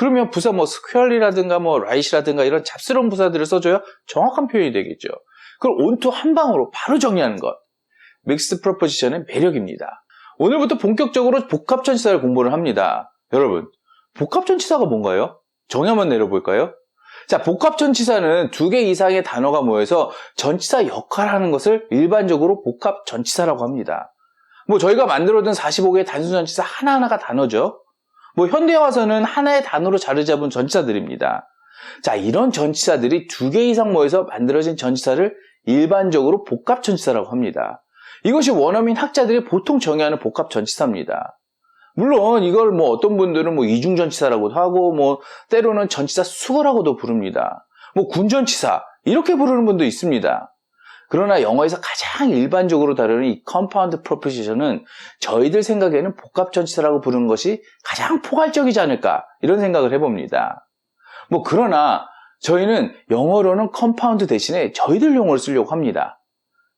그러면 부사 뭐 스퀘어리라든가 뭐 라이시라든가 이런 잡스러운 부사들을 써줘야 정확한 표현이 되겠죠. 그걸 온투 한 방으로 바로 정리하는 것. 믹스드 프로포지션의 매력입니다. 오늘부터 본격적으로 복합전치사를 공부를 합니다. 여러분, 복합전치사가 뭔가요? 정의 한번 내려볼까요? 자, 복합전치사는 두 개 이상의 단어가 모여서 전치사 역할을 하는 것을 일반적으로 복합전치사라고 합니다. 뭐 저희가 만들어둔 45개의 단순 전치사 하나하나가 단어죠. 뭐 현대에 와서는 하나의 단어로 자리 잡은 전치사들입니다. 자, 이런 전치사들이 두 개 이상 모여서 만들어진 전치사를 일반적으로 복합 전치사라고 합니다. 이것이 원어민 학자들이 보통 정의하는 복합 전치사입니다. 물론 이걸 뭐 어떤 분들은 뭐 이중 전치사라고도 하고 뭐 때로는 전치사 수거라고도 부릅니다. 뭐 군전치사 이렇게 부르는 분도 있습니다. 그러나 영어에서 가장 일반적으로 다루는 이 compound proposition은 저희들 생각에는 복합 전치사라고 부르는 것이 가장 포괄적이지 않을까 이런 생각을 해봅니다. 뭐 그러나 저희는 영어로는 compound 대신에 저희들 용어를 쓰려고 합니다.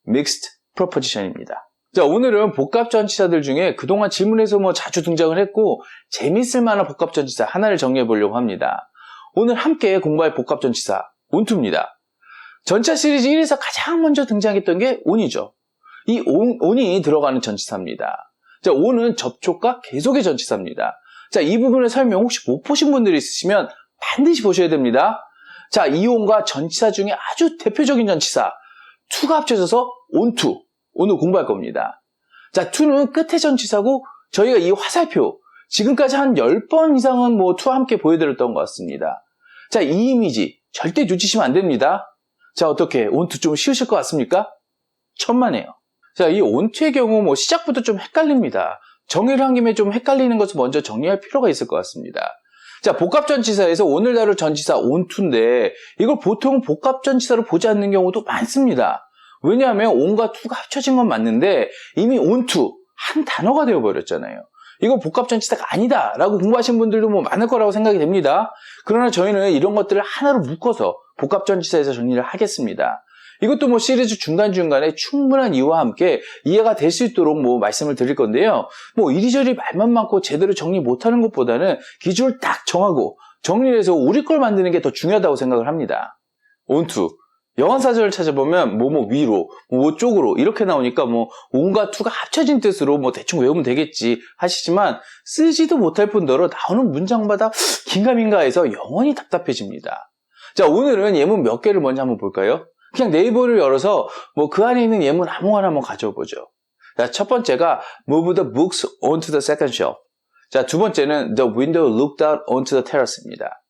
mixed proposition입니다. 자, 오늘은 복합전치사들 중에 그동안 질문에서 뭐 자주 등장을 했고 재밌을 만한 복합전치사 하나를 정리해 보려고 합니다. 오늘 함께 공부할 복합전치사 온투입니다. 전차 시리즈 1에서 가장 먼저 등장했던 게 온이죠. 이 온, 온이 들어가는 전치사입니다. 자, 온은 접촉과 계속의 전치사입니다. 자, 이 부분의 설명 혹시 못 보신 분들이 있으시면 반드시 보셔야 됩니다. 자, 이 온과 전치사 중에 아주 대표적인 전치사 투가 합쳐져서 온투 오늘 공부할 겁니다. 자, 투는 끝의 전치사고 저희가 이 화살표 지금까지 한 10번 이상은 뭐 투와 함께 보여드렸던 것 같습니다. 자, 이 이미지 절대 놓치시면 안 됩니다. 자, 어떻게 온투 좀 쉬우실 것 같습니까? 천만에요. 자, 이 온투의 경우 뭐 시작부터 좀 헷갈립니다. 정의를 한 김에 좀 헷갈리는 것을 먼저 정리할 필요가 있을 것 같습니다. 자, 복합전치사에서 오늘 다룰 전치사 온투인데 이걸 보통 복합전치사로 보지 않는 경우도 많습니다. 왜냐하면 온과 투가 합쳐진 건 맞는데 이미 온투 한 단어가 되어버렸잖아요. 이거 복합전치사가 아니다 라고 공부하신 분들도 뭐 많을 거라고 생각이 됩니다. 그러나 저희는 이런 것들을 하나로 묶어서 복합전치사에서 정리를 하겠습니다. 이것도 뭐 시리즈 중간중간에 충분한 이유와 함께 이해가 될 수 있도록 뭐 말씀을 드릴 건데요. 뭐 이리저리 말만 많고 제대로 정리 못하는 것보다는 기준을 딱 정하고 정리를 해서 우리 걸 만드는 게 더 중요하다고 생각을 합니다. 온투. 영어사전을 찾아보면 뭐뭐 위로, 뭐 쪽으로 이렇게 나오니까 뭐 온과 투가 합쳐진 뜻으로 뭐 대충 외우면 되겠지 하시지만 쓰지도 못할 뿐더러 나오는 문장마다 긴가민가 해서 영원히 답답해집니다. 자 오늘은 예문 몇 개를 먼저 한번 볼까요? 그냥 네이버를 열어서 뭐 그 안에 있는 예문 아무거나 한번 가져보죠. 자, 첫 번째가 move the books onto the second shelf. 자, 두 번째는 the window looked out onto the terrace입니다.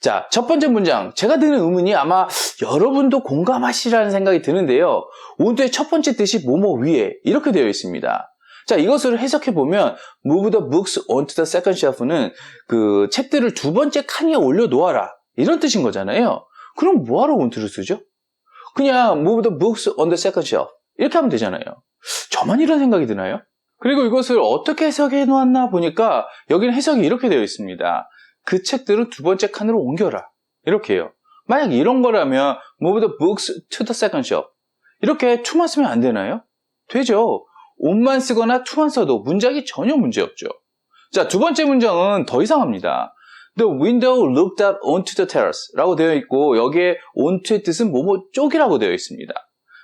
자, 첫 번째 문장. 제가 드는 의문이 아마 여러분도 공감하시라는 생각이 드는데요. 온도의 첫 번째 뜻이 뭐뭐 위에 이렇게 되어 있습니다. 자, 이것을 해석해 보면 move the books onto the second shelf는 그 책들을 두 번째 칸 위에 올려 놓아라. 이런 뜻인 거잖아요. 그럼 뭐하러 온투를 쓰죠? 그냥 move the books on the second shelf. 이렇게 하면 되잖아요. 저만 이런 생각이 드나요? 그리고 이것을 어떻게 해석해 놓았나 보니까 여기는 해석이 이렇게 되어 있습니다. 그 책들을 두 번째 칸으로 옮겨라. 이렇게 해요. 만약 이런 거라면 move the books to the second shelf. 이렇게 to만 쓰면 안 되나요? 되죠. on만 쓰거나 to만 써도 문장이 전혀 문제 없죠. 자, 두 번째 문장은 더 이상합니다. The window looked out onto the terrace 라고 되어 있고 여기에 onto의 뜻은 뭐뭐 쪽이라고 되어 있습니다.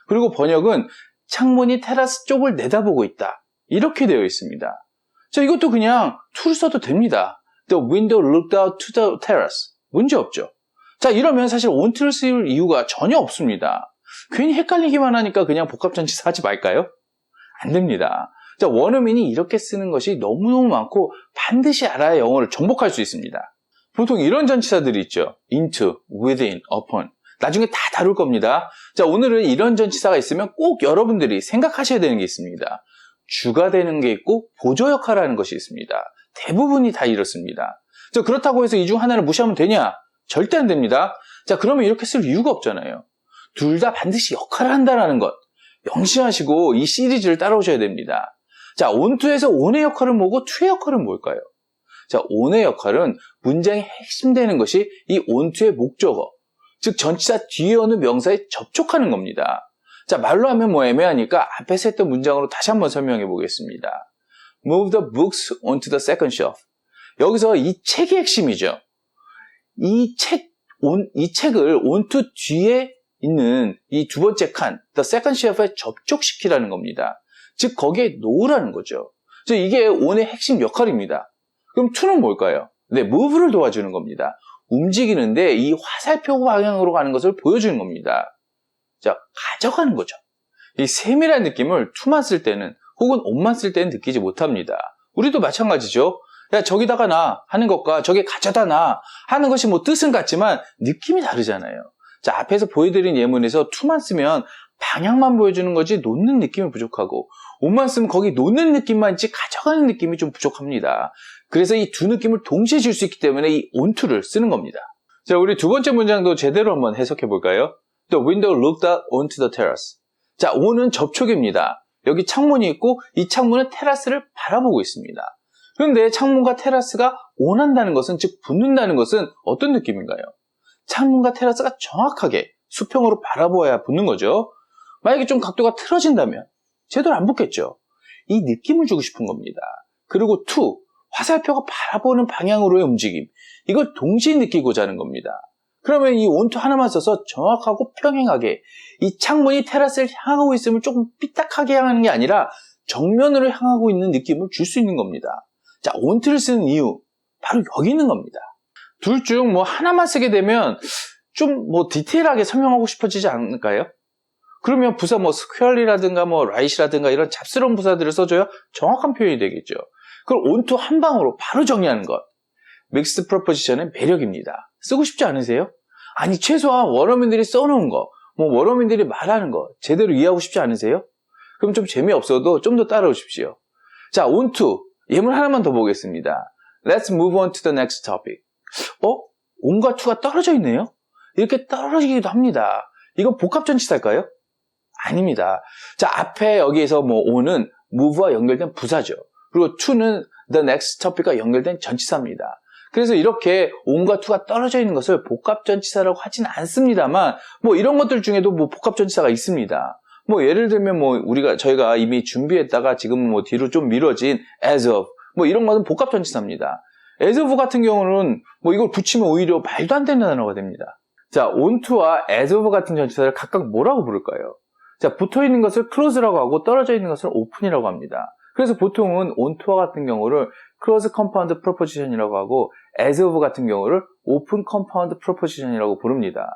그리고 번역은 창문이 테라스 쪽을 내다보고 있다. 이렇게 되어 있습니다. 자, 이것도 그냥 to를 써도 됩니다. The window looked out to the terrace. 문제 없죠. 자, 이러면 사실 onto를 쓸 이유가 전혀 없습니다. 괜히 헷갈리기만 하니까 그냥 복합전치사 하지 말까요? 안 됩니다. 자, 원어민이 이렇게 쓰는 것이 너무너무 많고 반드시 알아야 영어를 정복할 수 있습니다. 보통 이런 전치사들이 있죠. into, within, upon. 나중에 다 다룰 겁니다. 자, 오늘은 이런 전치사가 있으면 꼭 여러분들이 생각하셔야 되는 게 있습니다. 주가 되는 게 있고 보조 역할을 하는 것이 있습니다. 대부분이 다 이렇습니다. 자, 그렇다고 해서 이 중 하나를 무시하면 되냐? 절대 안 됩니다. 자, 그러면 이렇게 쓸 이유가 없잖아요. 둘 다 반드시 역할을 한다는 것. 명심하시고 이 시리즈를 따라오셔야 됩니다. 자, 온투에서 온의 역할은 뭐고 투의 역할은 뭘까요? 자, 온의 역할은 문장의 핵심 되는 것이 이 온투의 목적어, 즉 전치사 뒤에 오는 명사에 접촉하는 겁니다. 자, 말로 하면 뭐 애매하니까 앞에서 했던 문장으로 다시 한번 설명해 보겠습니다. Move the books onto the second shelf. 여기서 이 책이 핵심이죠. 이 책, 온, 이 책을 온투 뒤에 있는 이 두 번째 칸, the second shelf에 접촉시키라는 겁니다. 즉, 거기에 놓으라는 거죠. 즉, 이게 온의 핵심 역할입니다. 그럼 to는 뭘까요? 네, move를 도와주는 겁니다. 움직이는데 이 화살표 방향으로 가는 것을 보여주는 겁니다. 자, 가져가는 거죠. 이 세밀한 느낌을 투만 쓸 때는 혹은 옷만 쓸 때는 느끼지 못합니다. 우리도 마찬가지죠. 야, 저기다가 나 하는 것과 저기 가져다 나 하는 것이 뭐 뜻은 같지만 느낌이 다르잖아요. 자, 앞에서 보여드린 예문에서 투만 쓰면 방향만 보여주는 거지 놓는 느낌이 부족하고 옷만 쓰면 거기 놓는 느낌만 있지 가져가는 느낌이 좀 부족합니다. 그래서 이 두 느낌을 동시에 줄 수 있기 때문에 이 onto를 쓰는 겁니다. 자, 우리 두 번째 문장도 제대로 한번 해석해 볼까요? The window looked out onto the terrace. 자, on은 접촉입니다. 여기 창문이 있고 이 창문은 테라스를 바라보고 있습니다. 그런데 창문과 테라스가 온한다는 것은 즉 붙는다는 것은 어떤 느낌인가요? 창문과 테라스가 정확하게 수평으로 바라보아야 붙는 거죠. 만약에 좀 각도가 틀어진다면 제대로 안 붙겠죠. 이 느낌을 주고 싶은 겁니다. 그리고 to 화살표가 바라보는 방향으로의 움직임 이걸 동시에 느끼고자 하는 겁니다. 그러면 이 온투 하나만 써서 정확하고 평행하게 이 창문이 테라스를 향하고 있음을 조금 삐딱하게 향하는 게 아니라 정면으로 향하고 있는 느낌을 줄 수 있는 겁니다. 자, 온투를 쓰는 이유 바로 여기 있는 겁니다. 둘 중 뭐 하나만 쓰게 되면 좀 뭐 디테일하게 설명하고 싶어지지 않을까요? 그러면 부사 뭐 스퀘어리라든가 뭐 라이시라든가 이런 잡스러운 부사들을 써줘야 정확한 표현이 되겠죠. 그걸 온투 한 방으로 바로 정리하는 것. 믹스 프로포지션의 매력입니다. 쓰고 싶지 않으세요? 아니 최소한 원어민들이 써놓은 거, 뭐 원어민들이 말하는 거 제대로 이해하고 싶지 않으세요? 그럼 좀 재미없어도 좀 더 따라오십시오. 자, 온투 예문 하나만 더 보겠습니다. Let's move on to the next topic. 어? 온과 투가 떨어져 있네요? 이렇게 떨어지기도 합니다. 이건 복합전치사일까요? 아닙니다. 자, 앞에 여기에서 뭐 on은 move와 연결된 부사죠. 그리고 to는 the next topic과 연결된 전치사입니다. 그래서 이렇게 on과 to가 떨어져 있는 것을 복합전치사라고 하진 않습니다만 뭐 이런 것들 중에도 뭐 복합전치사가 있습니다. 뭐 예를 들면 뭐 우리가 저희가 이미 준비했다가 지금 뭐 뒤로 좀 미뤄진 as of 뭐 이런 것은 복합전치사입니다. as of 같은 경우는 뭐 이걸 붙이면 오히려 말도 안 되는 단어가 됩니다. 자, on to와 as of 같은 전치사를 각각 뭐라고 부를까요? 자, 붙어 있는 것을 close라고 하고 떨어져 있는 것을 open이라고 합니다. 그래서 보통은 on to와 같은 경우를 close compound proposition이라고 하고 as of 같은 경우를 open compound proposition이라고 부릅니다.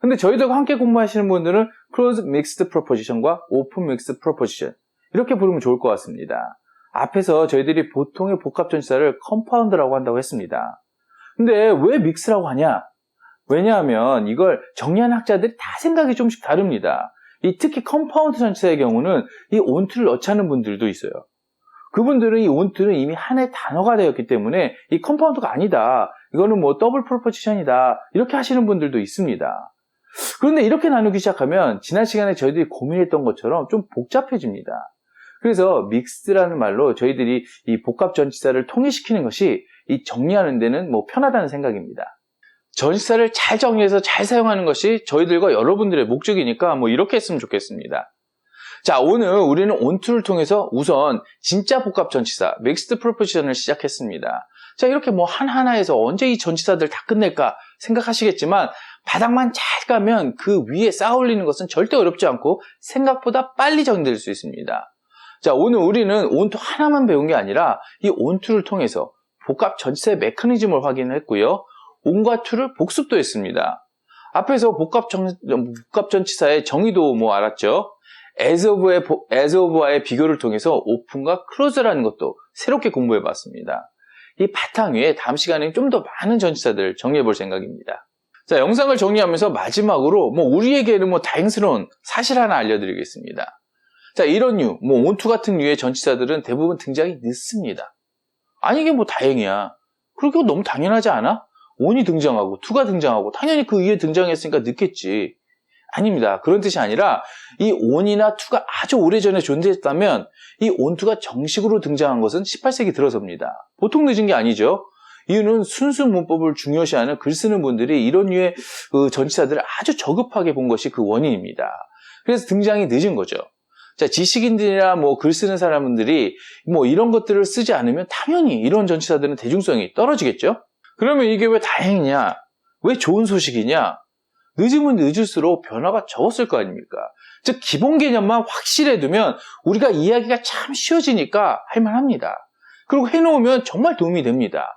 근데 저희들과 함께 공부하시는 분들은 close mixed proposition과 open mixed proposition 이렇게 부르면 좋을 것 같습니다. 앞에서 저희들이 보통의 복합전치사를 compound라고 한다고 했습니다. 근데 왜 mix라고 하냐? 왜냐하면 이걸 정리하는 학자들이 다 생각이 좀씩 다릅니다. 이 특히 컴파운드 전치사의 경우는 이 온투를 넣지 않는 분들도 있어요. 그분들은 이 온투는 이미 하나의 단어가 되었기 때문에 이 컴파운드가 아니다. 이거는 뭐 더블 프로포지션이다. 이렇게 하시는 분들도 있습니다. 그런데 이렇게 나누기 시작하면 지난 시간에 저희들이 고민했던 것처럼 좀 복잡해집니다. 그래서 믹스라는 말로 저희들이 이 복합 전치사를 통일시키는 것이 이 정리하는 데는 뭐 편하다는 생각입니다. 전치사를 잘 정리해서 잘 사용하는 것이 저희들과 여러분들의 목적이니까 뭐 이렇게 했으면 좋겠습니다. 자, 오늘 우리는 온투를 통해서 우선 진짜 복합 전치사, 믹스드 프로포지션을 시작했습니다. 자, 이렇게 뭐 하나하나에서 언제 이 전치사들 다 끝낼까 생각하시겠지만 바닥만 잘 가면 그 위에 쌓아 올리는 것은 절대 어렵지 않고 생각보다 빨리 정리될 수 있습니다. 자, 오늘 우리는 온투 하나만 배운 게 아니라 이 온투를 통해서 복합 전치사의 메커니즘을 확인했고요. 온과 투를 복습도 했습니다. 앞에서 복합 전, 복합 전치사의 정의도 뭐 알았죠? as of의, as of와의 비교를 통해서 open과 close라는 것도 새롭게 공부해 봤습니다. 이 바탕 위에 다음 시간에 좀 더 많은 전치사들 정리해 볼 생각입니다. 자, 영상을 정리하면서 마지막으로 뭐 우리에게는 뭐 다행스러운 사실 하나 알려드리겠습니다. 자, 이런 류, 뭐 온투 같은 류의 전치사들은 대부분 등장이 늦습니다. 아니 이게 뭐 다행이야. 그리고 너무 당연하지 않아? 온이 등장하고 투가 등장하고 당연히 그 위에 등장했으니까 늦겠지. 아닙니다. 그런 뜻이 아니라 이 온이나 투가 아주 오래전에 존재했다면 이 온투가 정식으로 등장한 것은 18세기 들어서입니다. 보통 늦은 게 아니죠. 이유는 순수 문법을 중요시하는 글 쓰는 분들이 이런 류의 그 전치사들을 아주 저급하게 본 것이 그 원인입니다. 그래서 등장이 늦은 거죠. 자, 지식인들이나 뭐 글 쓰는 사람들이 뭐 이런 것들을 쓰지 않으면 당연히 이런 전치사들은 대중성이 떨어지겠죠? 그러면 이게 왜 다행이냐? 왜 좋은 소식이냐? 늦으면 늦을수록 변화가 적었을 거 아닙니까? 즉, 기본 개념만 확실해 두면 우리가 이야기가 참 쉬워지니까 할만합니다. 그리고 해놓으면 정말 도움이 됩니다.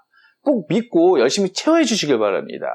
꼭 믿고 열심히 체화해 주시길 바랍니다.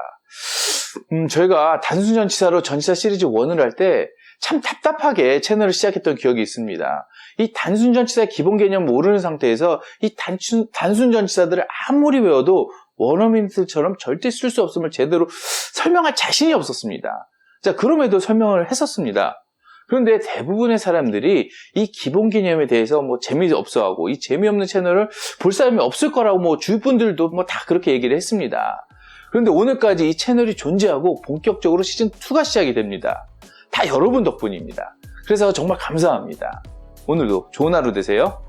음, 저희가 단순 전치사로 전치사 시리즈 1을 할 때 참 답답하게 채널을 시작했던 기억이 있습니다. 이 단순 전치사의 기본 개념 모르는 상태에서 이 단순, 단순 전치사들을 아무리 외워도 원어민들처럼 절대 쓸 수 없음을 제대로 설명할 자신이 없었습니다. 자, 그럼에도 설명을 했었습니다. 그런데 대부분의 사람들이 이 기본 개념에 대해서 뭐 재미없어 하고 이 재미없는 채널을 볼 사람이 없을 거라고 뭐 주위 분들도 뭐 다 그렇게 얘기를 했습니다. 그런데 오늘까지 이 채널이 존재하고 본격적으로 시즌 2가 시작이 됩니다. 다 여러분 덕분입니다. 그래서 정말 감사합니다. 오늘도 좋은 하루 되세요.